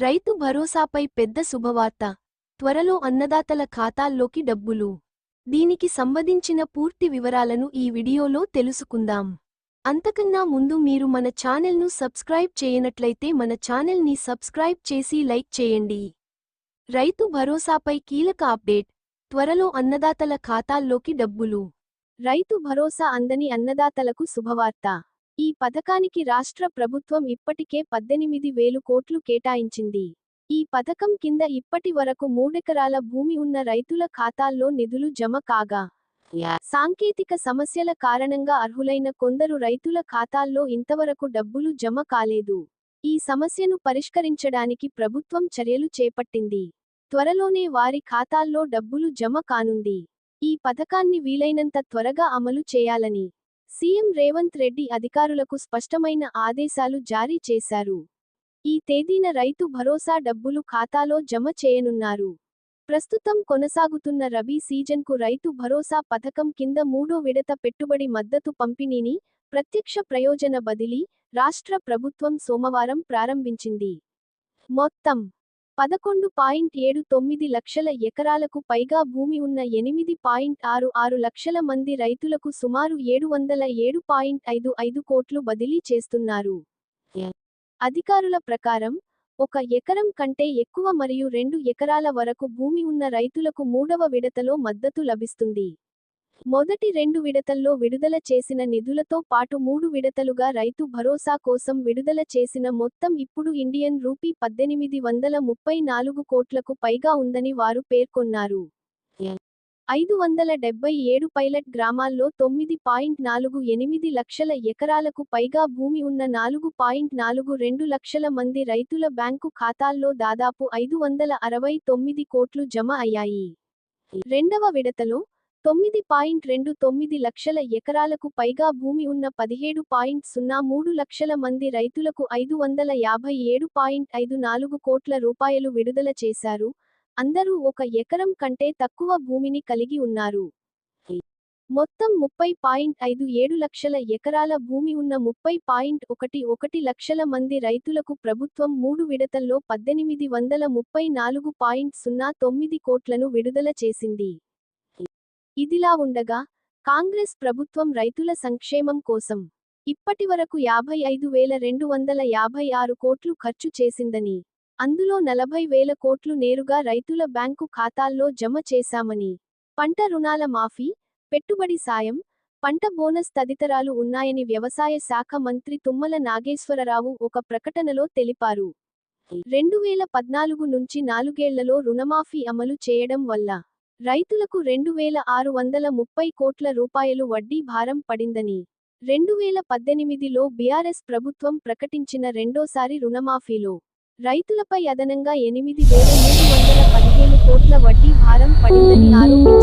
రైతు భరోసాపై పెద్ద శుభవార్త. త్వరలో అన్నదాతల ఖాతాల్లోకి డబ్బులు. దీనికి సంబంధించిన పూర్తి వివరాలను ఈ వీడియోలో తెలుసుకుందాం. అంతకన్నా ముందు మీరు మన ఛానల్ను సబ్స్క్రైబ్ చేయనట్లయితే మన ఛానల్ని సబ్స్క్రైబ్ చేసి లైక్ చేయండి. రైతు భరోసాపై కీలక అప్డేట్. త్వరలో అన్నదాతల ఖాతాల్లోకి డబ్బులు. రైతు భరోసా అందని అన్నదాతలకు శుభవార్త. ఈ పథకానికి రాష్ట్ర ప్రభుత్వం ఇప్పటికే పద్దెనిమిది వేలు కోట్లు కేటాయించింది. ఈ పథకం కింద ఇప్పటి వరకు మూడెకరాల భూమి ఉన్న రైతుల ఖాతాల్లో నిధులు జమ కాగా సాంకేతిక సమస్యల కారణంగా అర్హులైన కొందరు రైతుల ఖాతాల్లో ఇంతవరకు డబ్బులు జమ కాలేదు. ఈ సమస్యను పరిష్కరించడానికి ప్రభుత్వం చర్యలు చేపట్టింది. త్వరలోనే వారి ఖాతాల్లో డబ్బులు జమ కానుంది. ఈ పథకాన్ని వీలైనంత త్వరగా అమలు చేయాలని సీఎం రేవంత్ రెడ్డి అధికారులకు స్పష్టమైన ఆదేశాలు జారీ చేశారు. ఈ తేదీన రైతు భరోసా డబ్బులు ఖాతాలో జమ చేయనున్నారు. ప్రస్తుతం కొనసాగుతున్న రబీ సీజన్కు రైతు భరోసా పథకం కింద మూడో విడత పెట్టుబడి మద్దతు పంపిణీని ప్రత్యక్ష ప్రయోజన బదిలీ రాష్ట్ర ప్రభుత్వం సోమవారం ప్రారంభించింది. మొత్తం పదకొండు పాయింట్ ఏడు తొమ్మిది లక్షల ఎకరాలకు పైగా భూమి ఉన్న ఎనిమిది పాయింట్ ఆరు ఆరు లక్షల మంది రైతులకు సుమారు ఏడు వందల ఏడు పాయింట్ ఐదు ఐదు కోట్లు బదిలీ చేస్తున్నారు. అధికారుల ప్రకారం ఒక ఎకరం కంటే ఎక్కువ మరియు రెండు ఎకరాల వరకు భూమి ఉన్న రైతులకు మూడవ విడతలో మద్దతు లభిస్తుంది. మొదటి రెండు విడతల్లో విడుదల చేసిన నిధులతో పాటు మూడు విడతలుగా రైతు భరోసా కోసం విడుదల చేసిన మొత్తం ఇప్పుడు ఇండియన్ రూపీ పద్దెనిమిది వందల ముప్పై నాలుగు కోట్లకు పైగా ఉందని వారు పేర్కొన్నారు. ఐదు వందల డెబ్బై ఏడు పైలట్ గ్రామాల్లో తొమ్మిది పాయింట్ నాలుగు ఎనిమిది లక్షల ఎకరాలకు పైగా భూమి ఉన్న నాలుగు పాయింట్ నాలుగు రెండు లక్షల మంది రైతుల బ్యాంకు ఖాతాల్లో దాదాపు ఐదు వందల అరవై తొమ్మిది కోట్లు జమ అయ్యాయి. రెండవ విడతలో తొమ్మిది పాయింట్ రెండు తొమ్మిది లక్షల ఎకరాలకు పైగా భూమి ఉన్న పదిహేడు పాయింట్ సున్నా మూడు లక్షల మంది రైతులకు ఐదు వందల యాభై ఏడు పాయింట్ ఐదు నాలుగు కోట్ల రూపాయలు విడుదల చేశారు. అందరూ ఒక ఎకరం కంటే తక్కువ భూమిని కలిగి ఉన్నారు. మొత్తం ముప్పై పాయింట్ ఐదు ఏడు లక్షల ఎకరాల భూమి ఉన్న ముప్పై పాయింట్ ఒకటి ఒకటి లక్షల మంది రైతులకు ప్రభుత్వం మూడు విడతల్లో పద్దెనిమిది వందల ముప్పై నాలుగు పాయింట్ సున్నా తొమ్మిది కోట్లను విడుదల చేసింది. ఇదిలా ఉండగా కాంగ్రెస్ ప్రభుత్వం రైతుల సంక్షేమం కోసం ఇప్పటివరకు యాభై ఐదు వేల రెండు వందల యాభై ఆరు కోట్లు ఖర్చు చేసిందని అందులో నలభై వేల కోట్లు నేరుగా రైతుల బ్యాంకు ఖాతాల్లో జమ చేశామని పంట రుణాల మాఫీ పెట్టుబడి సాయం పంట బోనస్ తదితరాలు ఉన్నాయని వ్యవసాయ శాఖ మంత్రి తుమ్మల నాగేశ్వరరావు ఒక ప్రకటనలో తెలిపారు. రెండు వేల పద్నాలుగు నుంచి నాలుగేళ్ళలో రుణమాఫీ అమలు చేయడం వల్ల రైతులకు రెండు వేల ఆరు వందల ముప్పై కోట్ల రూపాయలు వడ్డీ భారం పడిందని రెండు వేల పద్దెనిమిదిలో బీఆర్ఎస్ ప్రభుత్వం ప్రకటించిన రెండోసారి రుణమాఫీలో రైతులపై అదనంగా ఎనిమిది వేల మూడు వందల పదిహేను కోట్ల వడ్డీ భారం పడిందని ఆరోపించారు.